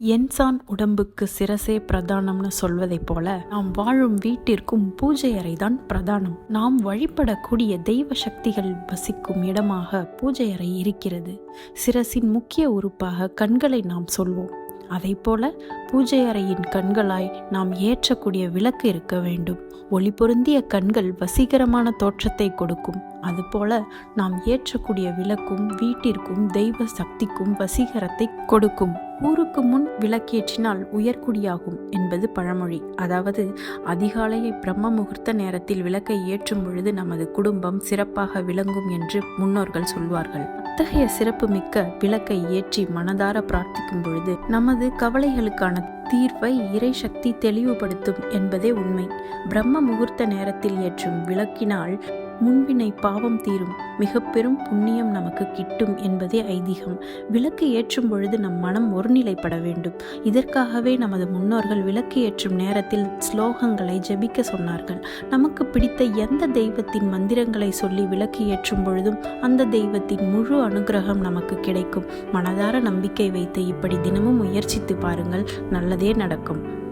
என்சான் உடம்புக்கு சிரசே பிரதானம்னு சொல்வதைப் போல நாம் வாழும் வீட்டிற்கும் பூஜை அறைதான் பிரதானம். நாம் வழிபடக்கூடிய தெய்வ சக்திகள் வசிக்கும் இடமாக பூஜை அறை இருக்கிறது. சிரசின் முக்கிய உறுப்பாக கண்களை நாம் சொல்வோம். அதைப்போல பூஜை அறையின் கண்களாய் நாம் ஏற்றக்கூடிய விளக்கு இருக்க வேண்டும். ஒளி பொருந்திய கண்கள் வசீகரமான தோற்றத்தை கொடுக்கும். அதுபோல நாம் ஏற்றக்கூடிய விளக்கும் வீட்டிற்கும் தெய்வ சக்திக்கும் வசீகரத்தை கொடுக்கும். ஊருக்கு முன் விளக்கேற்றினால் உயர்குடியாகும் என்பது பழமொழி. அதாவது அதிகாலையை பிரம்ம முகூர்த்த நேரத்தில் விளக்கை ஏற்றும் பொழுது நமது குடும்பம் சிறப்பாக விளங்கும் என்று முன்னோர்கள் சொல்வார்கள். அத்தகைய சிறப்புமிக்க விளக்கை ஏற்றி மனதார பிரார்த்திக்கும் பொழுது நமது கவலைகளுக்கான தீர்வை இறை சக்தி தெளிவுபடுத்தும் என்பதே உண்மை. பிரம்ம முகூர்த்த நேரத்தில் ஏற்றும் விளக்கினால் முன்பினை பாவம் தீரும். மிக பெரும் புண்ணியம் நமக்கு கிட்டும் என்பதே ஐதீகம். விளக்கு ஏற்றும் பொழுது நம் மனம் ஒருநிலைப்பட வேண்டும். இதற்காகவே நமது முன்னோர்கள் விளக்கு ஏற்றும் நேரத்தில் ஸ்லோகங்களை ஜெபிக்க சொன்னார்கள். நமக்கு பிடித்த எந்த தெய்வத்தின் மந்திரங்களை சொல்லி விளக்கு ஏற்றும் பொழுதும் அந்த தெய்வத்தின் முழு அனுகிரகம் நமக்கு கிடைக்கும். மனதார நம்பிக்கை வைத்து இப்படி தினமும் முயற்சித்து பாருங்கள். நல்லதே நடக்கும்.